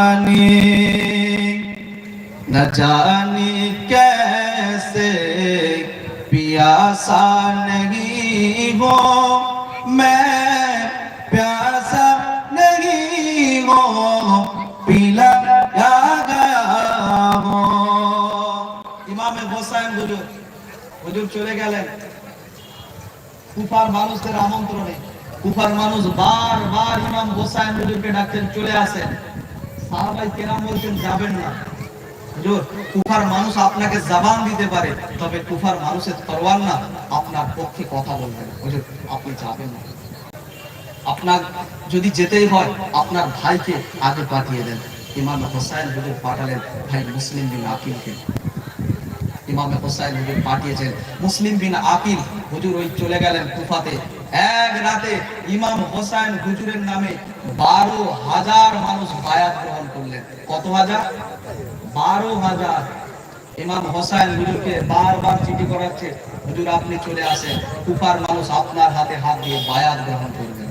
मेजबानी न जाने कैसे प्यासा नहीं हो मैं प्यासा नहीं हो पिला गया हो ইমামে হোসেন হুজুর হুজুর চলে গেলেন কুফার মানুষদের আমন্ত্রণে কুফার মানুষ বারবার ইমাম হোসেন হুজুরকে ডাকতেন চলে আসেন আপনার যদি যেতেই হয়, আপনার ভাইকে আগে পাঠিয়ে দেন। ইমাম হোসাইন হুজুর পাঠালেন ভাই মুসলিম বিন আকিলকে। ইমাম হোসাইন হুজুর পাঠিয়েছেন মুসলিম বিন আকিল। হুজুর ওই চলে গেলেন কুফাতে এক রাতে ইমাম হোসাইন হুজুরের নামে বারো হাজার মানুষ বায়াত গ্রহণ করলেন। কত হাজার? বারো হাজার। ইমাম হোসাইন হুজুরকে বারবার চিঠি করাচ্ছে, হুজুর, আপনি চলে আসেন। কুপার মানুষ আপনার হাতে হাত দিয়ে বায়াত গ্রহণ করবেন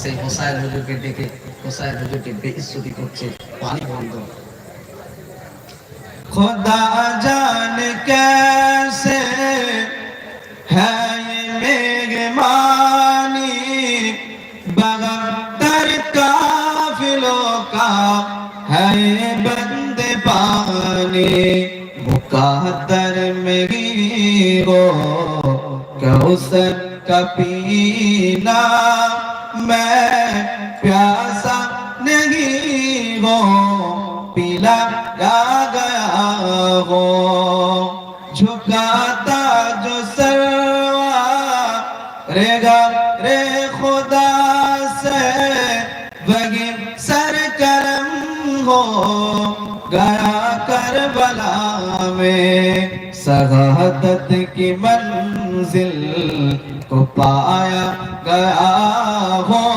সেই হোসাইন হুজুরকে দেখে হোসাইন হুজুরকে বেহিস্তুতি করছে, পানি বন্ধ। খোদা জান কেসে হ্যাঁ बंदे पानी मुकादर में हो कौसर का पीना मैं प्यासा नहीं हो? पिला गया हो, झुकाता जो सरवा रेगा में शहादत की मंजिल को पाया गया हो।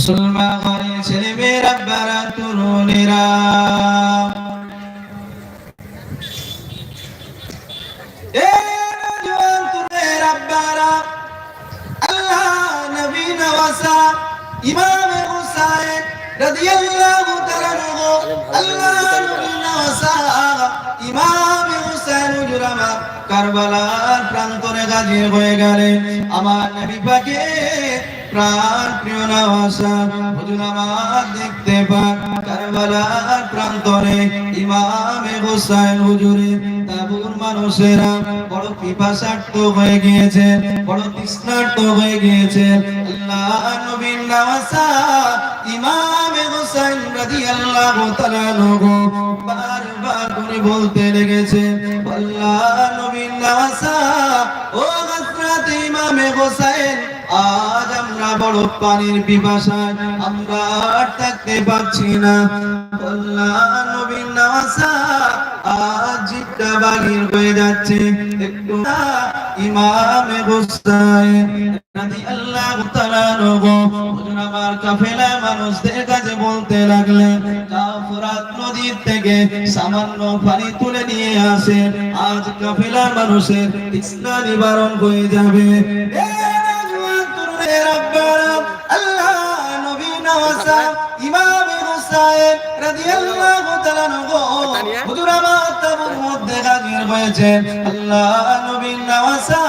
মুসলমা ঘরে ছেলে মেয়েরা বেড়া তরুণেরা। ইমাম হুসাইন রাদিয়াল্লাহু তাআলা আল্লাহ নবীর ওয়াসা ইমাম হুসাইন জুরামা কারবালার প্রান্তরে গাজী হয়ে গেলেন। আমার নবী পাকের প্রাণ প্রিয় নওয়াসা হুজুর আমার দেখতে পান কারবালার প্রান্তরে ইমাম হুসাইন হুজুরে, তাবুর মানুষেরা বড় পিপাসার্থ হয়ে গিয়েছে, বড় তৃষ্ণার্থ হয়ে গিয়েছে। আল্লাহ নবীর নওয়াসা ইমাম হুসাইন রাদিয়াল্লাহু তাআলা আনহু বারবার করে বলতে লেগেছে আল্লাহ নবীর নওয়াসা ও হযরত ইমাম হুসাইন, আজ আমরা বড় পানির পিপাসায় আমরা আর থাকতে পারছি না। নদীর থেকে সামান্য পানি তুলে নিয়ে আসে। আজ কাফেলা মানুষের তৃষ্ণা নিবারণ হয়ে যাবে। নবী ইমাম হুসাইন রাদিয়াল্লাহু তাআলা আনহু হুজুর আমার তাবুর মধ্যে হাজির হয়েছে আল্লাহ নবী নওয়াসা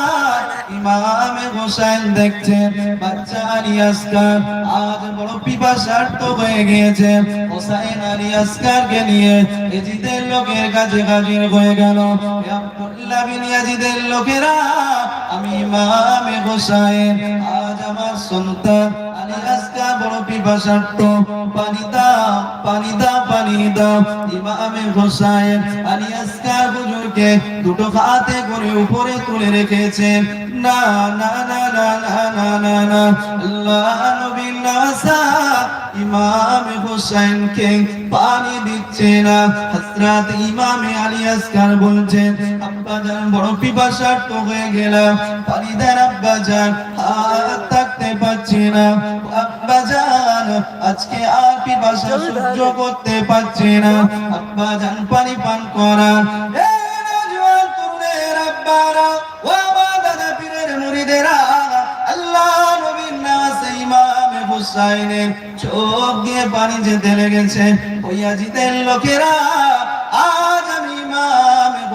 ইমাম হুসাইন দেখছেন বাচ্চা আলী আসকার আজ বড় পিপাসার্থ হয়ে গিয়েছে। হুসাইন আলী আসকারকে নিয়ে এজিদের লোকের কাছে হাজির হয়ে গেল। আব্দুল্লাহ বিন ইয়াজিদের লোকেরা আমি ইমাম হুসাইন আজ আমার সন্তান আলী আসকার বড় পানি ইমাম আসকার হুজুরকে দুটো হাতে করে উপরে তুলে রেখেছেন না না না না না না না না। আল্লাহ নাসা পানি দিচ্ছে না। হযরত ইমাম আসকার বলছেন, আব্বা জান, বড় পিপাসার্থ হয়ে গেলাম। পানি দেন হাত থাকতে পারছি না। আজকে আর পিপাসা সহ্য করতে পারছে না। আব্বা জান পানি পান করা। চোখ দিয়ে পানি যেতে লেগেছে। ওই আজিদের লোকেরা আজ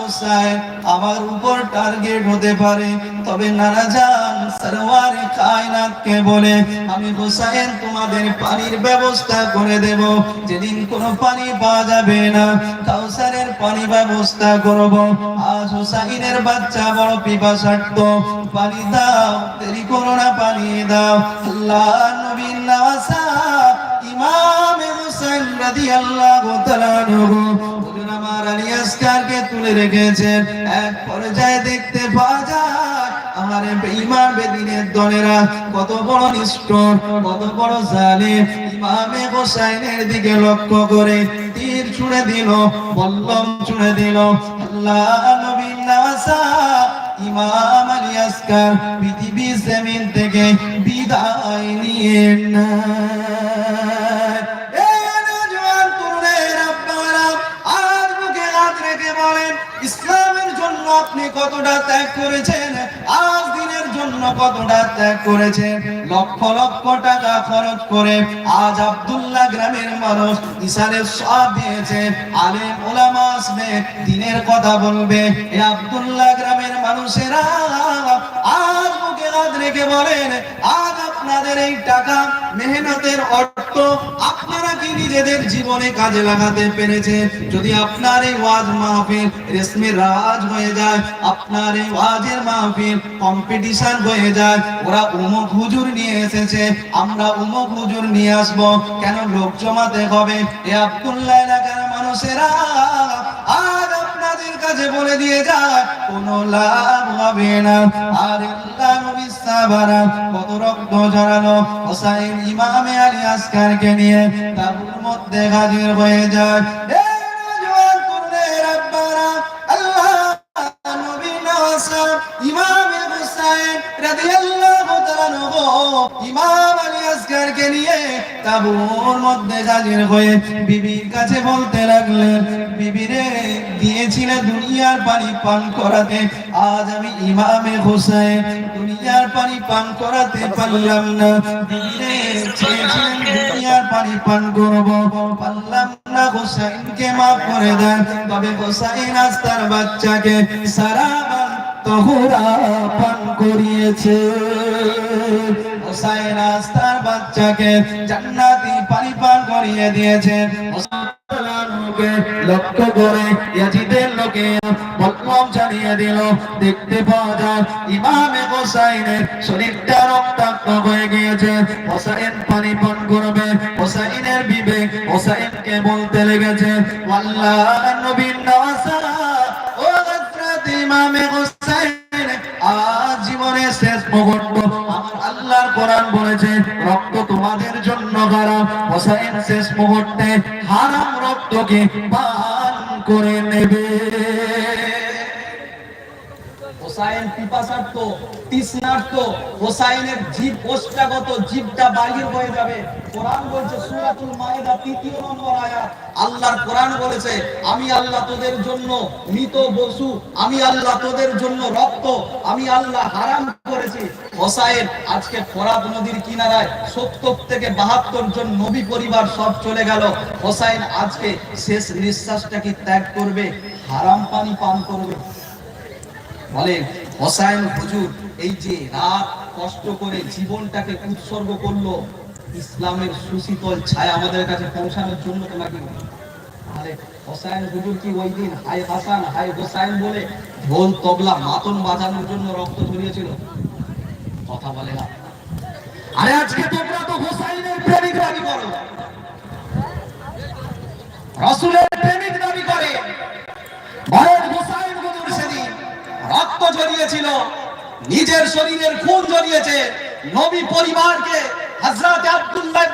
আমি আমার উপর টার্গেট হতে পারে। তবে নানা যান সরওয়ারে কায়নাতকে বলে, আমি হুসাইন, তোমাদের পানির ব্যবস্থা করে দেব। যেদিন কোনো পানি পাওয়া যাবে না, কাউসারের পানি ব্যবস্থা করব। আজ হুসাইনের বাচ্চা বড় পিপাসার্থ। পানি দাও, দেরি করো না, পানি দাও। আল্লাহ নবীর নওয়াসা ইমাম হুসাইন রাদিয়াল্লাহু তাআলা আসকারকে তুলে রেখেছেন। এক পর্যায়ে দেখতে পাওয়া যায় বেঈমান বেদিনের দলেরা কত বড় নিষ্ঠুর, কত বড় জালিম। ইমামে হোসাইনের দিকে লক্ষ্য করে তীর ছুঁড়ে দিল, বল্লম ছুঁড়ে দিল। আল্লাহ নবীর নাসা ইমাম আলী পৃথিবী জমিন থেকে বিদায় নিয়ে নেয় কতটা ত্যাগ করেছেন? আজ দিনের জন্য কতটা ত্যাগ করেছেন? লক্ষ লক্ষ টাকা খরচ করে আজ আব্দুল্লাহ গ্রামের মানুষ ইসারে সব দিয়েছে। আলে ওলামা আসবে, দিনের কথা বলবে। এ আব্দুল্লাহ গ্রামের মানুষেরা আজ রেখে বলেন, আজ আপনাদের এই টাকা মেহনতের অর্থ আপনারা কি নিজেদের জীবনে কাজে লাগাতে পেরেছেন? যদি আপনার এই ওয়াজ মাহফিল রেশমি রাজ হয়ে যায়, আপনার এই ওয়াজের মাহফিল কম্পিটিশন হয়ে যায়, ওরা উমুক হুজুর নিয়ে এসেছে, আমরা উমুক হুজুর নিয়ে আসব, কেন লোক জমাতে হবে? এ আব্দুল্লাহ এলাকার মানুষেরা কাছে বলে দিয়ে যায়, কোনো লাভ হবে না। আর কত রক্ত ঝরানো হোসাইন ইমামে আলী আসকারকে নিয়ে তাবুর মধ্যে হাজির হয়ে যায়। তাবুর মধ্যে হাজির হয়ে বিবির কাছে বলতে লাগলেন বিবিরে দিয়েছিলে দুনিয়ার পানি পান করাতে, আজ আমি ইমামে হোসেন। দুনিয়ার পানি পান করাতে পারলাম না। বিবিরে চেয়েছিলেন দুনিয়ার পানি পান করব। পারলাম না হোসেনকে মাফ করে দেন। তবে হোসেন আজ তার বাচ্চাকে সারা তহুরা পান করিয়েছে। হোসাইন আজ বাচ্চাকে জান্নাতি পানি করিয়ে দিয়েছে। লক্ষ্য করে ইয়াজিদের লোকে বদনাম জানিয়ে দিল, দেখতে পাওয়া যায় ইমামে হোসাইনের শরীরটা রক্তাক্ত হয়ে গিয়েছে। হোসাইন পানি পান করবে, হোসাইনের বিবেক হোসাইনকে বলতে লেগেছে, আল্লাহ নবীন নওয়াসা ও ইমামে হোসাইন আজ জীবনের শেষ মুহূর্ত কোরআন বলেছে রক্ত তোমাদের জন্য হারাম হোসাইন শেষ মুহূর্তে হারাম রক্তকে পান করে নেবে। হোসাইন পিপাসার্থ, তৃষ্ণার্থ, হোসাইনের জীব কোষ্টাগত জীবটা বাহির হয়ে যাবে। কোরআন বলছে সূরাতুল মায়েদা, তৃতীয় নম্বর আয়াত। আল্লাহর কোরআন বলেছে, আমি আল্লাহ তোদের জন্য মৃত পশু আমি আল্লাহ তোদের জন্য রক্ত, আমি আল্লাহ হারাম করেছি। হোসাইন, আজকে ফরাত নদীর কিনারায় সত্তর থেকে বাহাত্তর জন নবী পরিবার সব চলে গেল। হোসাইন আজকে শেষ নিঃশ্বাসটা কি ত্যাগ করবে? হারাম পানি পান করবে। বলেন হোসাইন হুজুর, এই যে রাত কষ্ট করে জীবনটাকে উৎসর্গ করল, ইসলামের সুশীতল ছায়া আমাদের কাছে পৌঁছানোর জন্য তোমাকে রক্ত কথা বলে না। প্রেমিক দাবি করো। রক্ত জড়িয়েছিল। নিজের শরীরের খুন জড়িয়েছে। নবী পরিবারকে হজরত আব্দুল্লাহ